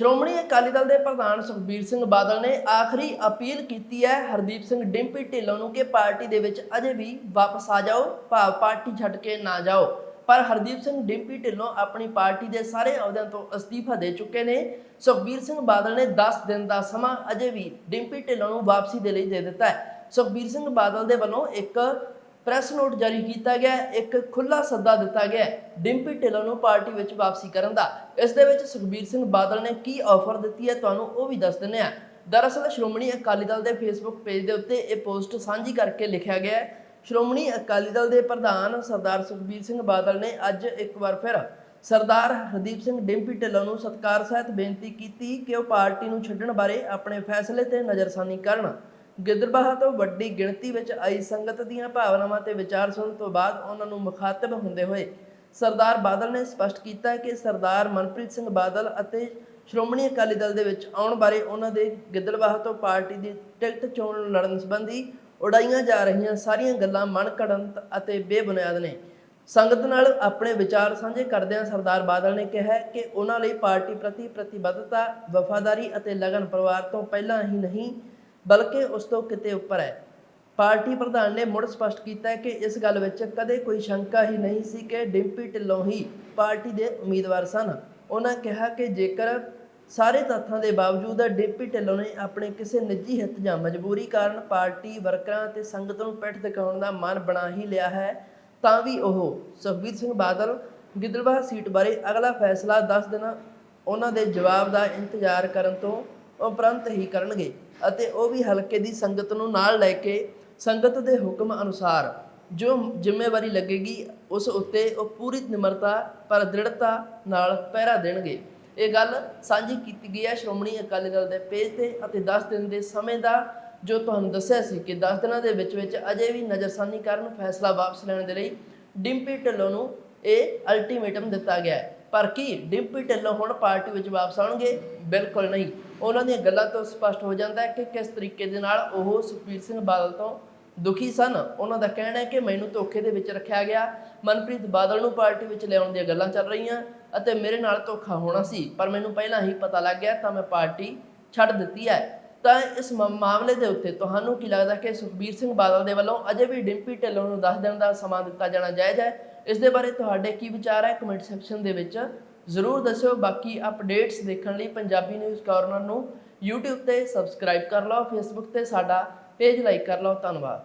ਸ਼੍ਰੋਮਣੀ ਅਕਾਲੀ ਦਲ ਦੇ ਪ੍ਰਧਾਨ ਸੁਖਬੀਰ ਸਿੰਘ ਬਾਦਲ ਨੇ ਆਖਰੀ ਅਪੀਲ ਕੀਤੀ ਹੈ, ਹਰਦੀਪ ਸਿੰਘ ਡਿੰਪੀ ਢਿੱਲੋਂ ਨੂੰ ਕਿ ਪਾਰਟੀ ਦੇ ਵਿੱਚ ਅਜੇ ਵੀ ਵਾਪਸ ਆ ਜਾਓ, ਭਾਵ ਪਾਰਟੀ ਛੱਡ ਕੇ ਨਾ ਜਾਓ। ਪਰ ਹਰਦੀਪ ਸਿੰਘ ਡਿੰਪੀ ਢਿੱਲੋਂ ਆਪਣੀ ਪਾਰਟੀ ਦੇ ਸਾਰੇ ਅਹੁਦਿਆਂ ਤੋਂ ਅਸਤੀਫਾ ਦੇ ਚੁੱਕੇ ਨੇ। ਸੁਖਬੀਰ ਸਿੰਘ ਬਾਦਲ ਨੇ 10 ਦਿਨ ਦਾ ਸਮਾਂ ਅਜੇ ਵੀ ਡਿੰਪੀ ਢਿੱਲੋਂ ਨੂੰ ਵਾਪਸੀ ਦੇ ਲਈ ਦੇ ਦਿੱਤਾ ਹੈ। ਸੁਖਬੀਰ ਸਿੰਘ ਬਾਦਲ ਦੇ ਵੱਲੋਂ ਇੱਕ ਪ੍ਰੈਸ ਨੋਟ ਜਾਰੀ ਕੀਤਾ ਗਿਆ ਇੱਕ ਖੁੱਲਾ ਸੱਦਾ ਦਿੱਤਾ ਗਿਆ ਡਿੰਪੀ ਢਿੱਲੋਂ ਨੂੰ ਪਾਰਟੀ ਵਿੱਚ ਵਾਪਸੀ ਕਰਨ ਦਾ। ਇਸ ਦੇ ਵਿੱਚ ਸੁਖਬੀਰ ਸਿੰਘ ਬਾਦਲ ਨੇ ਕੀ ਆਫਰ ਦਿੱਤੀ ਹੈ, ਤੁਹਾਨੂੰ ਉਹ ਵੀ ਦੱਸ ਦਿੰਦੇ ਆ ਦਰਅਸਲ, ਸ਼੍ਰੋਮਣੀ ਅਕਾਲੀ ਦਲ ਦੇ ਫੇਸਬੁੱਕ ਪੇਜ ਦੇ ਉੱਤੇ ਇਹ ਪੋਸਟ ਸਾਂਝੀ ਕਰਕੇ ਲਿਖਿਆ ਗਿਆ ਹੈ। ਸ਼੍ਰੋਮਣੀ ਅਕਾਲੀ ਦਲ ਦੇ ਪ੍ਰਧਾਨ ਸਰਦਾਰ ਸੁਖਬੀਰ ਸਿੰਘ ਬਾਦਲ ਨੇ ਅੱਜ ਇੱਕ ਵਾਰ ਫਿਰ ਸਰਦਾਰ ਹਰਦੀਪ ਸਿੰਘ ਡਿੰਪੀ ਢਿੱਲੋਂ ਨੂੰ ਸਤਿਕਾਰ ਸਹਿਤ ਬੇਨਤੀ ਕੀਤੀ ਕਿ ਉਹ ਪਾਰਟੀ ਨੂੰ ਛੱਡਣ ਬਾਰੇ ਆਪਣੇ ਫੈਸਲੇ ਤੇ ਨਜ਼ਰਸਾਨੀ ਕਰਨ। ਗਿੱਦੜਬਾਹਾ ਤੋਂ ਵੱਡੀ ਗਿਣਤੀ ਵਿੱਚ ਆਈ ਸੰਗਤ ਦੀਆਂ ਭਾਵਨਾਵਾਂ ਤੇ ਵਿਚਾਰ ਸੁਣਨ ਤੋਂ ਬਾਅਦ ਉਹਨਾਂ ਨੂੰ ਮੁਖਾਤਬ ਹੁੰਦੇ ਹੋਏ ਸਰਦਾਰ ਬਾਦਲ ਨੇ ਸਪਸ਼ਟ ਕੀਤਾ ਕਿ ਸਰਦਾਰ ਮਨਪ੍ਰੀਤ ਸਿੰਘ ਬਾਦਲ ਅਤੇ ਸ਼੍ਰੋਮਣੀ ਅਕਾਲੀ ਦਲ ਦੇ ਵਿੱਚ ਆਉਣ ਬਾਰੇ ਉਹਨਾਂ ਦੇ ਗਿੱਦੜਬਾਹਾ ਤੋਂ ਪਾਰਟੀ ਦੀ ਟਿਕਟ ਚੋਣ ਲੜਨ ਸੰਬੰਧੀ ਉਡਾਈਆਂ ਜਾ ਰਹੀਆਂ ਸਾਰੀਆਂ ਗੱਲਾਂ ਮਨ ਮਨਕੜੰਤ ਅਤੇ ਬੇਬੁਨਿਆਦ ਨੇ। ਸੰਗਤ ਨਾਲ ਆਪਣੇ ਵਿਚਾਰ ਸਾਂਝੇ ਕਰਦਿਆਂ ਸਰਦਾਰ ਬਾਦਲ ਨੇ ਕਿਹਾ ਕਿ ਉਹਨਾਂ ਲਈ ਪਾਰਟੀ ਪ੍ਰਤੀ ਪ੍ਰਤੀਬੱਧਤਾ, ਵਫਾਦਾਰੀ ਅਤੇ ਲਗਨ ਪਰਿਵਾਰ ਤੋਂ ਪਹਿਲਾਂ ਹੀ ਨਹੀਂ ਬਲਕਿ ਉਸ ਤੋਂ ਕਿਤੇ ਉੱਪਰ ਹੈ। ਪਾਰਟੀ ਪ੍ਰਧਾਨ ਨੇ ਮੁੜ ਸਪਸ਼ਟ ਕੀਤਾ ਕਿ ਇਸ ਗੱਲ ਵਿੱਚ ਕਦੇ ਕੋਈ ਸ਼ੰਕਾ ਹੀ ਨਹੀਂ ਸੀ ਕਿ ਡਿੰਪੀ ਢਿੱਲੋਂ ਹੀ ਪਾਰਟੀ ਦੇ ਉਮੀਦਵਾਰ ਸਨ। ਉਹਨਾਂ ਕਿਹਾ ਕਿ ਜੇਕਰ ਸਾਰੇ ਤੱਥਾਂ ਦੇ ਬਾਵਜੂਦ ਡਿੰਪੀ ਢਿੱਲੋਂ ਨੇ ਆਪਣੇ ਕਿਸੇ ਨਿੱਜੀ ਹਿੱਤ ਜਾਂ ਮਜਬੂਰੀ ਕਾਰਨ ਪਾਰਟੀ ਵਰਕਰਾਂ ਅਤੇ ਸੰਗਤ ਨੂੰ ਪਿੱਠ ਦਿਖਾਉਣ ਦਾ ਮਨ ਬਣਾ ਹੀ ਲਿਆ ਹੈ, ਤਾਂ ਵੀ ਉਹ ਸੁਖਬੀਰ ਸਿੰਘ ਬਾਦਲ ਗਿੱਦੜਬਾਹਾ ਸੀਟ ਬਾਰੇ ਅਗਲਾ ਫੈਸਲਾ 10 ਦਿਨਾਂ ਉਹਨਾਂ ਦੇ ਜਵਾਬ ਦਾ ਇੰਤਜ਼ਾਰ ਕਰਨ ਤੋਂ ਉਪਰੰਤ ਹੀ ਕਰਨਗੇ ਅਤੇ ਉਹ ਵੀ ਹਲਕੇ ਦੀ ਸੰਗਤ ਨੂੰ ਨਾਲ ਲੈ ਕੇ ਸੰਗਤ ਦੇ ਹੁਕਮ ਅਨੁਸਾਰ ਜੋ ਜ਼ਿੰਮੇਵਾਰੀ ਲੱਗੇਗੀ, ਉਸ ਉੱਤੇ ਉਹ ਪੂਰੀ ਨਿਮਰਤਾ, ਪਰ ਦ੍ਰਿੜਤਾ ਨਾਲ ਪਹਿਰਾ ਦੇਣਗੇ। ਇਹ ਗੱਲ ਸਾਂਝੀ ਕੀਤੀ ਗਈ ਹੈ ਸ਼੍ਰੋਮਣੀ ਅਕਾਲੀ ਦਲ ਦੇ ਪੇਜ ਤੇ ਅਤੇ 10 ਦਿਨ ਦੇ ਸਮੇਂ ਦਾ ਜੋ ਤੁਹਾਨੂੰ ਦੱਸਿਆ ਸੀ ਕਿ 10 ਦਿਨਾਂ ਦੇ ਵਿੱਚ ਵਿੱਚ ਅਜੇ ਵੀ ਨਜ਼ਰਸਾਨੀ ਕਰਨ ਫੈਸਲਾ ਵਾਪਸ ਲੈਣ ਦੇ ਲਈ ਡਿੰਪੀ ਢਿੱਲੋਂ ਨੂੰ ਇਹ ਅਲਟੀਮੇਟਮ ਦਿੱਤਾ ਗਿਆ ਹੈ। ਪਰ ਕੀ ਡਿੰਪੀ ਢਿੱਲੋਂ ਹੁਣ ਪਾਰਟੀ ਵਿੱਚ ਵਾਪਸ ਆਉਣਗੇ? ਬਿਲਕੁਲ ਨਹੀਂ। ਉਹਨਾਂ ਦੀਆਂ ਗੱਲਾਂ ਤੋਂ ਸਪਸ਼ਟ ਹੋ ਜਾਂਦਾ ਹੈ ਕਿ ਕਿਸ ਤਰੀਕੇ ਦੇ ਨਾਲ ਉਹ ਸੁਖਬੀਰ ਸਿੰਘ ਬਾਦਲ ਤੋਂ ਦੁਖੀ ਸਨ। ਉਹਨਾਂ ਦਾ ਕਹਿਣਾ ਹੈ ਕਿ ਮੈਨੂੰ ਧੋਖੇ ਦੇ ਵਿੱਚ ਰੱਖਿਆ ਗਿਆ। ਮਨਪ੍ਰੀਤ ਬਾਦਲ ਨੂੰ ਪਾਰਟੀ ਵਿੱਚ ਲਿਆਉਣ ਦੀਆਂ ਗੱਲਾਂ ਚੱਲ ਰਹੀਆਂ ਅਤੇ ਮੇਰੇ ਨਾਲ ਧੋਖਾ ਹੋਣਾ ਸੀ। ਪਰ ਮੈਨੂੰ ਪਹਿਲਾਂ ਹੀ ਪਤਾ ਲੱਗ ਗਿਆ ਤਾਂ ਮੈਂ ਪਾਰਟੀ ਛੱਡ ਦਿੱਤੀ ਹੈ। ਤਾਂ ਇਸ ਮ- ਮਾਮਲੇ ਦੇ ਉੱਤੇ ਤੁਹਾਨੂੰ ਕੀ ਲੱਗਦਾ ਕਿ ਸੁਖਬੀਰ ਸਿੰਘ ਬਾਦਲ ਦੇ ਵੱਲੋਂ ਅਜੇ ਵੀ ਡਿੰਪੀ ਢਿੱਲੋਂ ਨੂੰ 10 ਦਿਨ ਦਾ ਸਮਾਂ ਦਿੱਤਾ ਜਾਣਾ ਜਾਇਜ਼ ਹੈ? ਇਸ ਦੇ ਬਾਰੇ ਤੁਹਾਡੇ ਕੀ ਵਿਚਾਰ ਹੈ ਕਮੈਂਟ ਸੈਕਸ਼ਨ ਦੇ ਵਿੱਚ। ਜ਼ਰੂਰ ਦੱਸਿਓ, ਬਾਕੀ ਅਪਡੇਟਸ ਦੇਖਣ ਲਈ ਪੰਜਾਬੀ ਨਿਊਜ਼ ਕਾਰਨਰ ਨੂੰ YouTube ਤੇ ਸਬਸਕ੍ਰਾਈਬ ਕਰ ਲਓ, Facebook ਤੇ ਸਾਡਾ ਪੇਜ ਲਾਈਕ ਕਰ ਲਓ। ਧੰਨਵਾਦ।